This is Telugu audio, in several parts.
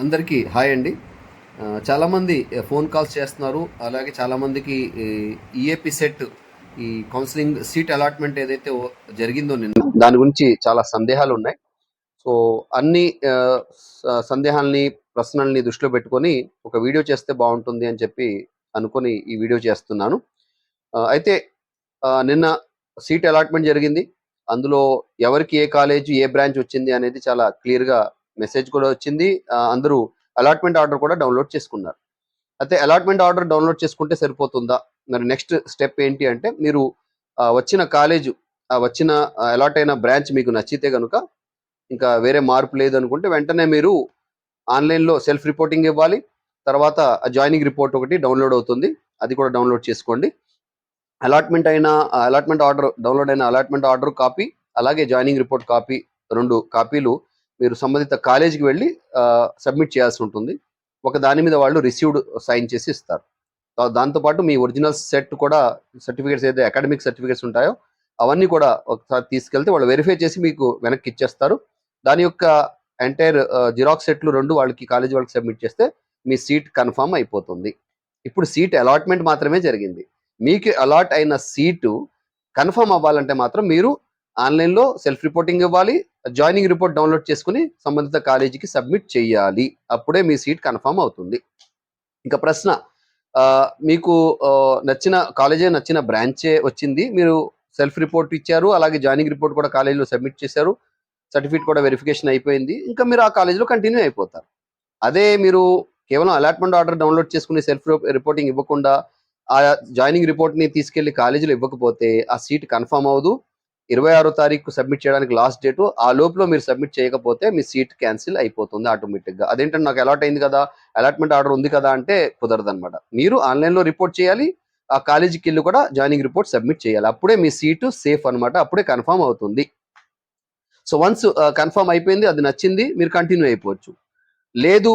అందరికీ హాయ్ అండి. చాలామంది ఫోన్ కాల్స్ చేస్తున్నారు. అలాగే చాలామందికి ఈఏపి సెట్ ఈ కౌన్సిలింగ్ సీట్ అలాట్మెంట్ ఏదైతే జరిగిందో నిన్న దాని గురించి చాలా సందేహాలు ఉన్నాయి. సో అన్ని సందేహాల్ని ప్రశ్నల్ని దృష్టిలో పెట్టుకొని ఒక వీడియో చేస్తే బాగుంటుంది అని చెప్పి అనుకొని ఈ వీడియో చేస్తున్నాను. అయితే నిన్న సీట్ అలాట్మెంట్ జరిగింది. అందులో ఎవరికి ఏ కాలేజ్ ఏ బ్రాంచ్ వచ్చింది అనేది చాలా క్లియర్గా మెసేజ్ కూడా వచ్చింది. అందరూ అలాట్మెంట్ ఆర్డర్ కూడా డౌన్లోడ్ చేసుకున్నారు. అయితే అలాట్మెంట్ ఆర్డర్ డౌన్లోడ్ చేసుకుంటే సరిపోతుందా? మరి నెక్స్ట్ స్టెప్ ఏంటి అంటే మీరు వచ్చిన కాలేజు వచ్చిన అలాట్ అయిన బ్రాంచ్ మీకు నచ్చితే కనుక ఇంకా వేరే మార్పు లేదు అనుకుంటే వెంటనే మీరు ఆన్లైన్లో సెల్ఫ్ రిపోర్టింగ్ ఇవ్వాలి. తర్వాత జాయినింగ్ రిపోర్ట్ ఒకటి డౌన్లోడ్ అవుతుంది. అది కూడా డౌన్లోడ్ చేసుకోండి. అలాట్మెంట్ అయిన అలాట్మెంట్ ఆర్డర్ డౌన్లోడ్ అయిన అలాట్మెంట్ ఆర్డర్ కాపీ అలాగే జాయినింగ్ రిపోర్ట్ కాపీ రెండు కాపీలు మీరు సంబంధిత కాలేజీకి వెళ్ళి సబ్మిట్ చేయాల్సి ఉంటుంది. ఒక దాని మీద వాళ్ళు రిసీవ్డ్ సైన్ చేసి ఇస్తారు. దాంతోపాటు మీ ఒరిజినల్ సెట్ కూడా సర్టిఫికేట్స్ ఏదైతే అకాడమిక్ సర్టిఫికేట్స్ ఉంటాయో అవన్నీ కూడా ఒకసారి తీసుకెళ్తే వాళ్ళు వెరిఫై చేసి మీకు వెనక్కి ఇచ్చేస్తారు. దాని యొక్క ఎంటైర్ జిరాక్స్ సెట్లు రెండు వాళ్ళకి కాలేజీ వాళ్ళకి సబ్మిట్ చేస్తే మీ సీట్ కన్ఫామ్ అయిపోతుంది. ఇప్పుడు సీట్ అలాట్మెంట్ మాత్రమే జరిగింది. మీకు అలాట్ అయిన సీటు కన్ఫర్మ్ అవ్వాలంటే మాత్రం మీరు ఆన్లైన్లో సెల్ఫ్ రిపోర్టింగ్ ఇవ్వాలి జాయినింగ్ రిపోర్ట్ డౌన్లోడ్ చేసుకుని సంబంధిత కాలేజీకి సబ్మిట్ చేయాలి. అప్పుడే మీ సీట్ కన్ఫర్మ్ అవుతుంది. ఇంకా ప్రశ్న మీకు నచ్చిన కాలేజే నచ్చిన బ్రాంచే వచ్చింది. మీరు సెల్ఫ్ రిపోర్ట్ ఇచ్చారు అలాగే జాయినింగ్ రిపోర్ట్ కూడా కాలేజీలో సబ్మిట్ చేశారు. సర్టిఫికేట్ కూడా వెరిఫికేషన్ అయిపోయింది. ఇంకా మీరు ఆ కాలేజీలో కంటిన్యూ అయిపోతారు. అదే మీరు కేవలం అలాట్మెంట్ ఆర్డర్ డౌన్లోడ్ చేసుకుని సెల్ఫ్ రిపోర్టింగ్ ఇవ్వకుండా ఆ జాయినింగ్ రిపోర్ట్ని తీసుకెళ్ళి కాలేజీలో ఇవ్వకపోతే ఆ సీట్ కన్ఫర్మ్ అవ్వదు. ఇరవై ఆరో తారీఖు సబ్మిట్ చేయడానికి లాస్ట్ డేట్ ఆ లోపల మీరు సబ్మిట్ చేయకపోతే మీ సీట్ క్యాన్సిల్ అయిపోతుంది ఆటోమేటిక్గా అదేంటంటే నాకు అలాట్ అయింది కదా అలాట్మెంట్ ఆర్డర్ ఉంది కదా అంటే కుదరదు అనమాట మీరు ఆన్లైన్లో రిపోర్ట్ చేయాలి ఆ కాలేజీకి వెళ్ళి కూడా జాయినింగ్ రిపోర్ట్ సబ్మిట్ చేయాలి. అప్పుడే మీ సీటు సేఫ్ అన్నమాట అప్పుడే కన్ఫర్మ్ అవుతుంది. సో వన్స్ కన్ఫర్మ్ అయిపోయింది అది నచ్చింది మీరు కంటిన్యూ అయిపోవచ్చు. లేదు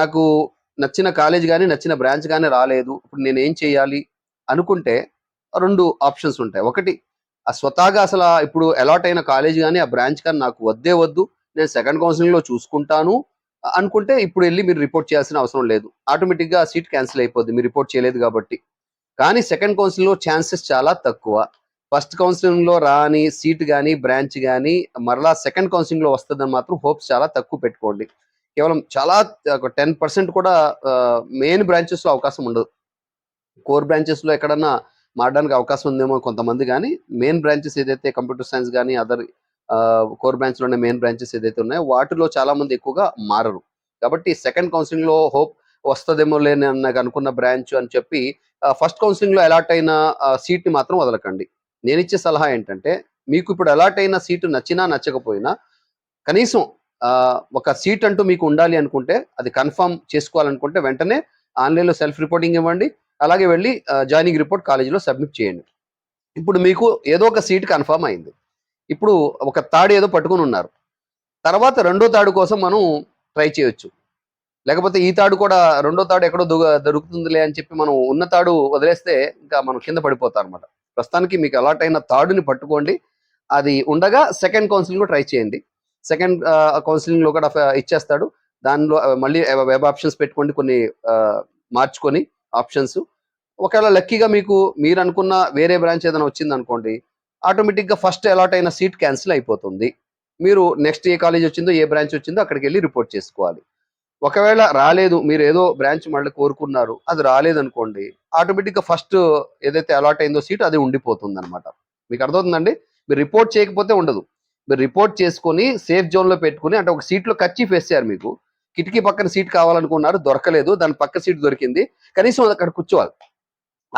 నాకు నచ్చిన కాలేజ్ కానీ నచ్చిన బ్రాంచ్ కానీ రాలేదు ఇప్పుడు నేను ఏం చేయాలి అనుకుంటే రెండు ఆప్షన్స్ ఉంటాయి. ఒకటి ఆ స్వతహాగా అసలు ఇప్పుడు అలాట్ అయిన కాలేజ్ కానీ ఆ బ్రాంచ్ కానీ నాకు వద్దే వద్దు. నేను సెకండ్ కౌన్సిలింగ్లో చూసుకుంటాను. అనుకుంటే ఇప్పుడు వెళ్ళి మీరు రిపోర్ట్ చేయాల్సిన అవసరం లేదు. ఆటోమేటిక్గా ఆ సీట్ క్యాన్సిల్ అయిపోద్ది. మీరు రిపోర్ట్ చేయలేదు కాబట్టి. కానీ సెకండ్ కౌన్సిలింగ్లో ఛాన్సెస్ చాలా తక్కువ. ఫస్ట్ కౌన్సిలింగ్లో రాని సీట్ కానీ బ్రాంచ్ కానీ మరలా సెకండ్ కౌన్సిలింగ్లో వస్తుందని మాత్రం హోప్స్ చాలా తక్కువ పెట్టుకోండి. కేవలం చాలా ఒక టెన్ పర్సెంట్ కూడా మెయిన్ బ్రాంచెస్లో అవకాశం ఉండదు. కోర్ బ్రాంచెస్లో ఎక్కడన్నా మారడానికి అవకాశం ఉందేమో కొంతమంది కానీ మెయిన్ బ్రాంచెస్ ఏదైతే కంప్యూటర్ సైన్స్ కానీ అదర్ కోర్ బ్రాంచ్లోనే మెయిన్ బ్రాంచెస్ ఏదైతే ఉన్నాయో వాటిలో చాలా మంది ఎక్కువగా మారరు. కాబట్టి సెకండ్ కౌన్సిలింగ్లో హోప్ వస్తుందేమో లేని నాకు అనుకున్న బ్రాంచ్ అని చెప్పి ఫస్ట్ కౌన్సిలింగ్లో అలాట్ అయిన సీట్ని మాత్రం వదలకండి. నేను ఇచ్చే సలహా ఏంటంటే మీకు ఇప్పుడు అలాట్ అయిన సీటు నచ్చినా నచ్చకపోయినా కనీసం ఒక సీట్ అంటూ మీకు ఉండాలి అనుకుంటే అది కన్ఫర్మ్ చేసుకోవాలనుకుంటే వెంటనే ఆన్లైన్లో సెల్ఫ్ రిపోర్టింగ్ ఇవ్వండి. అలాగే వెళ్ళి జాయినింగ్ రిపోర్ట్ కాలేజీలో సబ్మిట్ చేయండి. ఇప్పుడు మీకు ఏదో ఒక సీట్ కన్ఫర్మ్ అయింది. ఇప్పుడు ఒక తాడు ఏదో పట్టుకుని ఉన్నారు. తర్వాత రెండో తాడు కోసం మనం ట్రై చేయొచ్చు. లేకపోతే ఈ తాడు కూడా రెండో తాడు ఎక్కడో దొ- దొరుకుతుందిలే అని చెప్పి మనం ఉన్న తాడు వదిలేస్తే ఇంకా మనం కింద పడిపోతాం అనమాట ప్రస్తుతానికి మీకు అలాట్ అయిన తాడుని పట్టుకోండి. అది ఉండగా సెకండ్ కౌన్సిలింగ్ ట్రై చేయండి. సెకండ్ కౌన్సిలింగ్లో కూడా ఇచ్చేస్తాడు. దానిలో మళ్ళీ వెబ్ ఆప్షన్స్ పెట్టుకోండి కొన్ని మార్చుకొని ఆప్షన్స్. ఒకవేళ లక్కీగా మీకు మీరు అనుకున్న వేరే బ్రాంచ్ ఏదైనా వచ్చింది అనుకోండి ఆటోమేటిక్గా ఫస్ట్ అలాట్ అయిన సీట్ క్యాన్సిల్ అయిపోతుంది. మీరు నెక్స్ట్ ఏ కాలేజ్ వచ్చిందో ఏ బ్రాంచ్ వచ్చిందో అక్కడికి వెళ్ళి రిపోర్ట్ చేసుకోవాలి. ఒకవేళ రాలేదు మీరు ఏదో బ్రాంచ్ మళ్ళీ కోరుకున్నారు అది రాలేదనుకోండి ఆటోమేటిక్గా ఫస్ట్ ఏదైతే అలాట్ అయిందో సీట్ అది ఉండిపోతుంది అనమాట మీకు అర్థమవుతుందండి? మీరు రిపోర్ట్ చేయకపోతే ఉండదు. మీరు రిపోర్ట్ చేసుకొని సేఫ్ జోన్లో పెట్టుకుని అంటే ఒక సీట్లో కచ్చి వేసారు మీకు. కిటికీ పక్కన సీట్ కావాలనుకున్నారు దొరకలేదు దాని పక్క సీట్ దొరికింది కనీసం అక్కడ కూర్చోవాలి.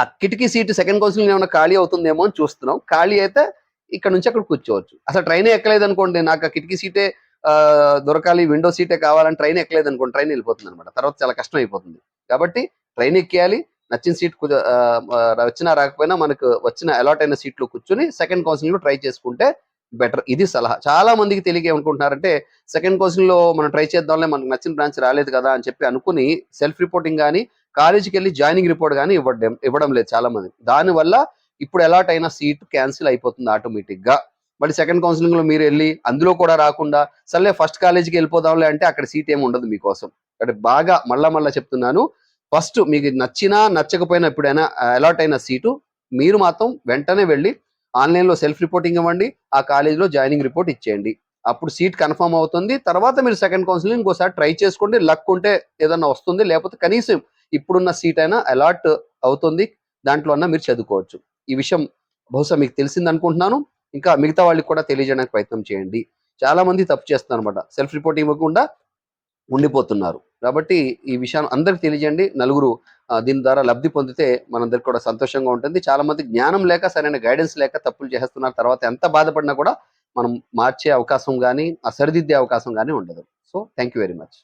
ఆ కిటికీ సీట్ సెకండ్ కౌన్సిలింగ్ ఏమైనా ఖాళీ అవుతుందేమో అని చూస్తున్నాం. ఖాళీ అయితే ఇక్కడ నుంచి అక్కడ కూర్చోవచ్చు. అసలు ట్రైన్ ఎక్కలేదు అనుకోండి నాకు ఆ కిటికీ సీటే దొరకాలి విండో సీటే కావాలని ట్రైన్ ఎక్కలేదు అనుకోండి ట్రైన్ వెళ్ళిపోతుంది అనమాట తర్వాత చాలా కష్టం అయిపోతుంది. కాబట్టి ట్రైన్ ఎక్కేయాలి నచ్చిన సీట్ వచ్చినా రాకపోయినా మనకు వచ్చిన అలాట్ అయిన సీట్లో కూర్చొని సెకండ్ కౌన్సిల్ ట్రై చేసుకుంటే బెటర్. ఇది సలహా. చాలా మందికి తెలియక ఏమనుకుంటున్నారంటే సెకండ్ కౌన్సిలింగ్లో మనం ట్రై చేద్దాంలే మనకు నచ్చిన బ్రాంచ్ రాలేదు కదా అని చెప్పి అనుకుని సెల్ఫ్ రిపోర్టింగ్ కానీ కాలేజీకి వెళ్ళి జాయినింగ్ రిపోర్ట్ కానీ ఇవ్వడం ఇవ్వడం లేదు చాలా మంది దానివల్ల ఇప్పుడు అలాట్ అయిన సీట్ క్యాన్సిల్ అయిపోతుంది ఆటోమేటిక్గా మళ్ళీ సెకండ్ కౌన్సిలింగ్లో మీరు వెళ్ళి అందులో కూడా రాకుండా సర్లే ఫస్ట్ కాలేజీకి వెళ్ళిపోదాంలే అంటే అక్కడ సీట్ ఏమి ఉండదు మీకోసం. అంటే బాగా మళ్ళా మళ్ళా చెప్తున్నాను. ఫస్ట్ మీకు నచ్చినా నచ్చకపోయినా ఎప్పుడైనా అలాట్ అయిన సీటు మీరు మాత్రం వెంటనే వెళ్ళి ఆన్లైన్లో సెల్ఫ్ రిపోర్టింగ్ ఇవ్వండి ఆ కాలేజీలో జాయినింగ్ రిపోర్ట్ ఇచ్చేయండి. అప్పుడు సీట్ కన్ఫర్మ్ అవుతుంది. తర్వాత మీరు సెకండ్ కౌన్సిలింగ్ ఇంకోసారి ట్రై చేసుకోండి. లక్ ఉంటే ఏదన్నా వస్తుంది లేకపోతే కనీసం ఇప్పుడున్న సీట్ అయినా అలాట్ అవుతుంది. దాంట్లో అన్నా మీరు చదువుకోవచ్చు. ఈ విషయం బహుశా మీకు తెలిసింది అనుకుంటున్నాను. ఇంకా మిగతా వాళ్ళకి కూడా తెలియజేయడానికి ప్రయత్నం చేయండి. చాలా మంది తప్పు చేస్తున్నారు అనమాట సెల్ఫ్ రిపోర్ట్ ఇవ్వకుండా ఉండిపోతున్నారు. కాబట్టి ఈ విషయాన్ని అందరికి తెలియజేయండి. నలుగురు దీని ద్వారా లబ్ధి పొందితే మనందరికి కూడా సంతోషంగా ఉంటుంది. చాలా మంది జ్ఞానం లేక సరైన గైడెన్స్ లేక తప్పులు చేస్తున్నారు. తర్వాత ఎంత బాధపడినా కూడా మనం మార్చే అవకాశం కానీ సరిదిద్దే అవకాశం కానీ ఉండదు. So thank you very much